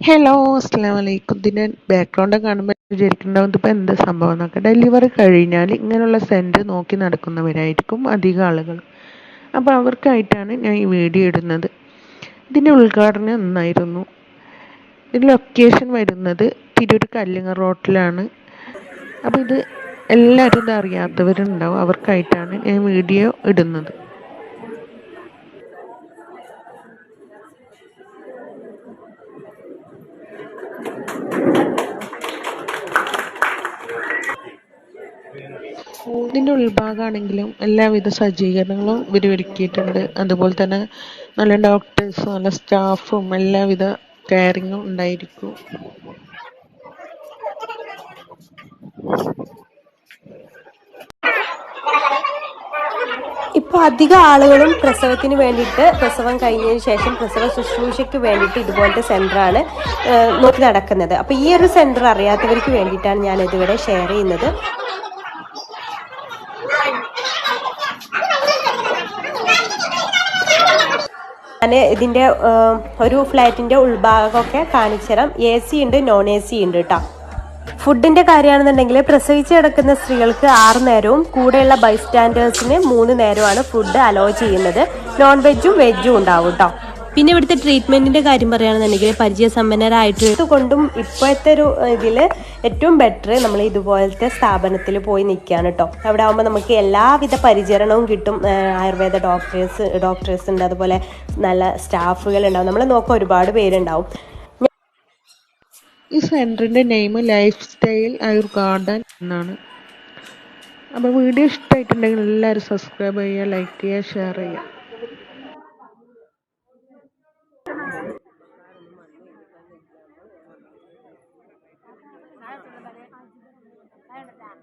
Hello അസ്സാം വലൈക്കും ഇതിന്റെ ബാക്ക്ഗ്രൗണ്ട് കാണുമ്പോൾ വിചാരിക്കുന്നുണ്ടാവും. ഇതിപ്പോൾ എന്താ സംഭവം എന്നൊക്കെ. ഡെലിവറി കഴിഞ്ഞാൽ ഇങ്ങനെയുള്ള സെന്റ് നോക്കി നടക്കുന്നവരായിരിക്കും അധികം ആളുകൾ. അപ്പോൾ അവർക്കായിട്ടാണ് ഞാൻ ഈ വീഡിയോ ഇടുന്നത്. ഇതിന്റെ ഉദ്ഘാടനം എന്നായിരുന്നു ഇതിന്റെ ലൊക്കേഷൻ വരുന്നത് തിരൂർ കല്ലിങ്ങ റോട്ടിലാണ്. അപ്പോൾ ഇത് എല്ലാവരും ഇത് അറിയാത്തവരുണ്ടാവും. അവർക്കായിട്ടാണ് ഞാൻ വീഡിയോ ഇടുന്നത്. ഇതിന്റെ ഉൾഭാഗമാണെങ്കിലും എല്ലാവിധ സജ്ജീകരണങ്ങളും ഇവർ ഒരുക്കിയിട്ടുണ്ട്. അതുപോലെ തന്നെ നല്ല ഡോക്ടേഴ്സും നല്ല സ്റ്റാഫും എല്ലാവിധ കെയറിങ്ങും ഉണ്ടായിരിക്കും. ഇപ്പോൾ അധികം ആളുകളും പ്രസവത്തിന് വേണ്ടിയിട്ട് പ്രസവം കഴിഞ്ഞതിന് ശേഷം പ്രസവ ശുശ്രൂഷയ്ക്ക് വേണ്ടിയിട്ട് ഇതുപോലത്തെ സെന്ററാണ് നോക്കി നടക്കുന്നത്. അപ്പോൾ ഈ ഒരു സെന്റർ അറിയാത്തവർക്ക് വേണ്ടിയിട്ടാണ് ഞാൻ ഇതുവരെ ഷെയർ ചെയ്യുന്നത്. ഞാൻ ഇതിന്റെ ഒരു ഫ്ലാറ്റിന്റെ ഉൾഭാഗമൊക്കെ കാണിച്ചു തരാം എ സി ഉണ്ട് നോൺ എ സി ഉണ്ട് കേട്ടോ ഫുഡിന്റെ കാര്യമാണെന്നുണ്ടെങ്കിൽ പ്രസവിച്ച് കിടക്കുന്ന സ്ത്രീകൾക്ക് ആറ് നേരവും കൂടെയുള്ള ബൈസ്റ്റാൻഡേഴ്സിന് മൂന്ന് നേരമാണ് ഫുഡ് അലോ ചെയ്യുന്നത്. നോൺ വെജും വെജും ഉണ്ടാവും കേട്ടോ പിന്നെ ഇവിടുത്തെ ട്രീറ്റ്മെന്റിന്റെ കാര്യം പറയുകയാണെന്നുണ്ടെങ്കിൽ പരിചയസമ്പന്നരായിട്ട് കൊണ്ടും ഇപ്പോഴത്തെ ഒരു ഇതിൽ ഏറ്റവും ബെറ്റർ നമ്മൾ ഇതുപോലത്തെ സ്ഥാപനത്തിൽ പോയി നിൽക്കുകയാണ് കേട്ടോ അവിടെ ആകുമ്പോൾ നമുക്ക് എല്ലാവിധ പരിചരണവും കിട്ടും ആയുർവേദ ഡോക്ടേഴ്സ് ഡോക്ടേഴ്സ് ഉണ്ട്. അതുപോലെ നല്ല സ്റ്റാഫുകൾ ഉണ്ടാവും. നമ്മൾ നോക്കാൻ ഒരുപാട് പേരുണ്ടാവും. ഈ സെന്ററിന്റെ name lifestyle Ayur garden എന്നാണ്. അപ്പോൾ വീഡിയോ ഇഷ്ടമായിട്ടുണ്ടെങ്കിൽ എല്ലാവരും സബ്സ്ക്രൈബ് ചെയ്യുക ലൈക്ക് ചെയ്യുക ഷെയർ ചെയ്യുക. ありがとうございます。